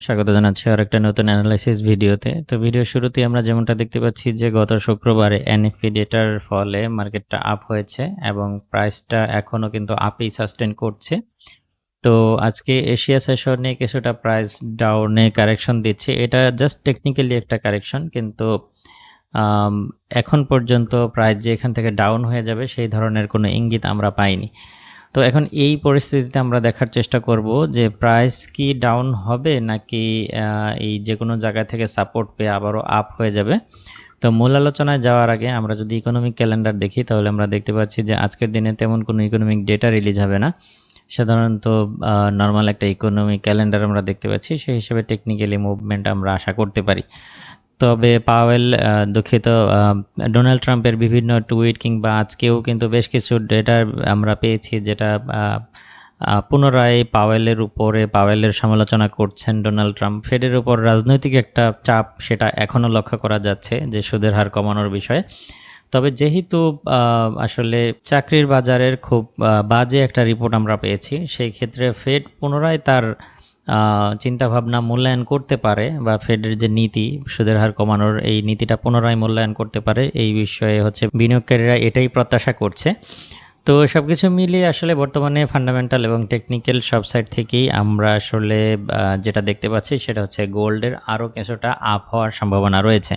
স্বাগত জানাচ্ছি আর একটা নতুন অ্যানালাইসিস ভিডিওতে। তো ভিডিও শুরুতেই আমরা যেমনটা দেখতে পাচ্ছি যে গত শুক্রবারে এনএফপি ডেটার ফলে মার্কেটটা আপ হয়েছে এবং প্রাইসটা এখনও কিন্তু আপেই সাস্টেন করছে। তো আজকে এশিয়া সেশনে কিছুটা প্রাইস ডাউনে কারেকশন দিচ্ছে। এটা জাস্ট টেকনিক্যালি একটা কারেকশন কিন্তু এখন পর্যন্ত প্রাইস যে এখান থেকে ডাউন হয়ে যাবে সেই ধরনের কোনো ইঙ্গিত আমরা পাইনি। তো এখন এই পরিস্থিতিতে আমরা দেখার চেষ্টা করব যে প্রাইস কি ডাউন হবে নাকি এই যে কোনো জায়গা থেকে সাপোর্ট পেয়ে আবারও আপ হয়ে যাবে। তো মূল আলোচনায় যাওয়ার আগে আমরা যদি ইকোনমিক ক্যালেন্ডার দেখি, তাহলে আমরা দেখতে পাচ্ছি যে আজকের দিনে তেমন কোনো ইকোনমিক ডেটা রিলিজ হবে না। সাধারণত নর্মাল একটা ইকোনমিক ক্যালেন্ডার আমরা দেখতে পাচ্ছি, সেই হিসেবে টেকনিক্যালি মুভমেন্ট আমরা আশা করতে পারি। তবে পাওয়েল দুঃখিত ডোনাল্ড ট্রাম্পের বিভিন্ন টুইট কিংবা আজকেও কিন্তু বেশ কিছু ডেটা আমরা পেয়েছি যেটা পুনরায় পাওয়েলের উপরে পাওয়েলের সমালোচনা করছেন ডোনাল্ড ট্রাম্প। ফেডের উপর রাজনৈতিক একটা চাপ সেটা এখনও লক্ষ্য করা যাচ্ছে যে সুদের হার কমানোর বিষয়ে। তবে যেহেতু আসলে চাকরির বাজারের খুব বাজে একটা রিপোর্ট আমরা পেয়েছি, সেই ক্ষেত্রে ফেড পুনরায় তার চিন্তাভাবনা মূল্যায়ন করতে পারে বা ফেডের যে নীতি, সুদের হার কমানোর এই নীতিটা পুনরায় মূল্যায়ন করতে পারে, এই বিষয়ে হচ্ছে বিনিয়োগকারীরা এটাই প্রত্যাশা করছে। তো সব কিছু মিলিয়ে আসলে বর্তমানে ফান্ডামেন্টাল এবং টেকনিক্যাল সব সাইড থেকেই আমরা আসলে যেটা দেখতে পাচ্ছি সেটা হচ্ছে গোল্ডের আরও কিছুটা আপ হওয়ার সম্ভাবনা রয়েছে।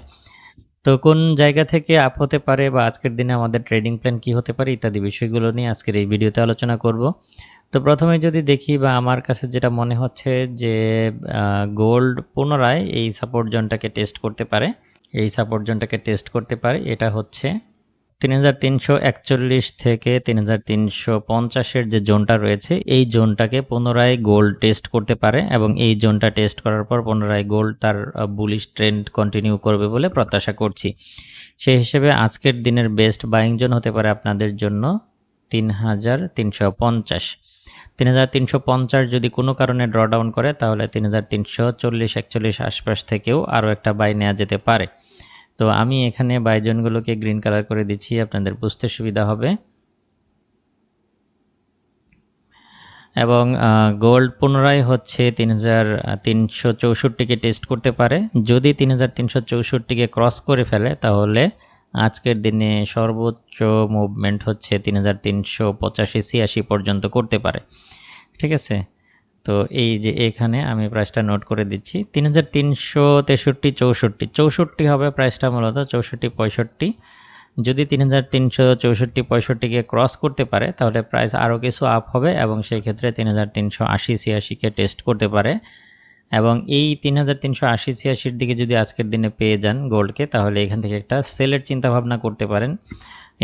তো কোন জায়গা থেকে আপ হতে পারে বা আজকের দিনে আমাদের ট্রেডিং প্ল্যান কি হতে পারে ইত্যাদি বিষয়গুলো নিয়ে আজকের এই ভিডিওতে আলোচনা করব। তো প্রথমে যদি দেখি বা আমার কাছে যেটা মনে হচ্ছে যে গোল্ড পুনরায় এই সাপোর্ট জোনটাকে টেস্ট করতে পারে, এই সাপোর্ট জোনটাকে টেস্ট করতে পারে, এটা হচ্ছে তিন হাজার তিনশো একচল্লিশ থেকে তিন হাজার তিনশো পঞ্চাশের যে জোনটা রয়েছে, এই জোনটাকে পুনরায় গোল্ড টেস্ট করতে পারে এবং এই জোনটা টেস্ট করার পর পুনরায় গোল্ড তার বুলিশ ট্রেন্ড কন্টিনিউ করবে বলে প্রত্যাশা করছি। সেই হিসেবে আজকের দিনের বেস্ট বাইং জোন হতে পারে আপনাদের জন্য তিন হাজার তিনশো পঞ্চাশ। তিন হাজার তিনশো পঞ্চাশ যদি কোনো কারণে ড্র ডাউন করে, তাহলে তিন হাজার তিনশো চল্লিশ, একচল্লিশ আশপাশ থেকেও আরও একটা বাই নেওয়া যেতে পারে। তো আমি এখানে বাইজনগুলোকে গ্রিন কালার করে দিচ্ছি, আপনাদের বুঝতে সুবিধা হবে। এবং গোল্ড পুনরায় হচ্ছে তিন হাজার তিনশো চৌষট্টিকে টেস্ট করতে পারে। যদি তিন হাজার তিনশো চৌষট্টিকে ক্রস করে ফেলে, তাহলে আজকের দিনে সর্বোচ্চ মুভমেন্ট হচ্ছে তিন হাজার তিনশো পঁচাশি ছিয়াশি পর্যন্ত করতে পারে। ঠিক আছে? তো এই যে এখানে আমি প্রাইসটা নোট করে দিচ্ছি। তিন হাজার তিনশো তেষট্টি, চৌষট্টি চৌষট্টি হবে প্রাইসটা মূলত, চৌষট্টি, পঁয়ষট্টি। যদি তিন হাজার তিনশো চৌষট্টি, পঁয়ষট্টিকে ক্রস করতে পারে, তাহলে প্রাইস আরও কিছু আপ হবে এবং সেই ক্ষেত্রে তিন হাজার তিনশো আশি, ছিয়াশিকে টেস্ট করতে পারে। এবং এই তিন হাজার তিনশো আশি ছিয়াশির দিকে যদি আজকের দিনে পেয়ে যান গোল্ডকে, তাহলে এখান থেকে একটা সেলের চিন্তা ভাবনা করতে পারেন।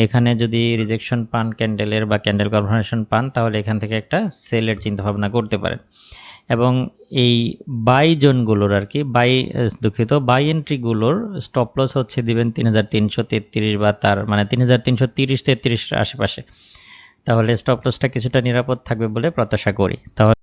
এখানে যদি রিজেকশন পান ক্যান্ডেলের বা ক্যান্ডেল কনফার্মেশন পান, তাহলে এখান থেকে একটা সেলের চিন্তা ভাবনা করতে পারেন। এবং এই বাই জোনগুলোর আর কি বাই দুঃখিত বাই এন্ট্রিগুলোর স্টপ লস হচ্ছে দিবেন তিন হাজার তিনশো তেত্রিশ বা তার মানে তিন হাজার তিনশো তিরিশ তেত্রিশ আশেপাশে। তাহলে স্টপ লসটা কিছুটা নিরাপদ থাকবে বলে প্রত্যাশা করি। তাহলে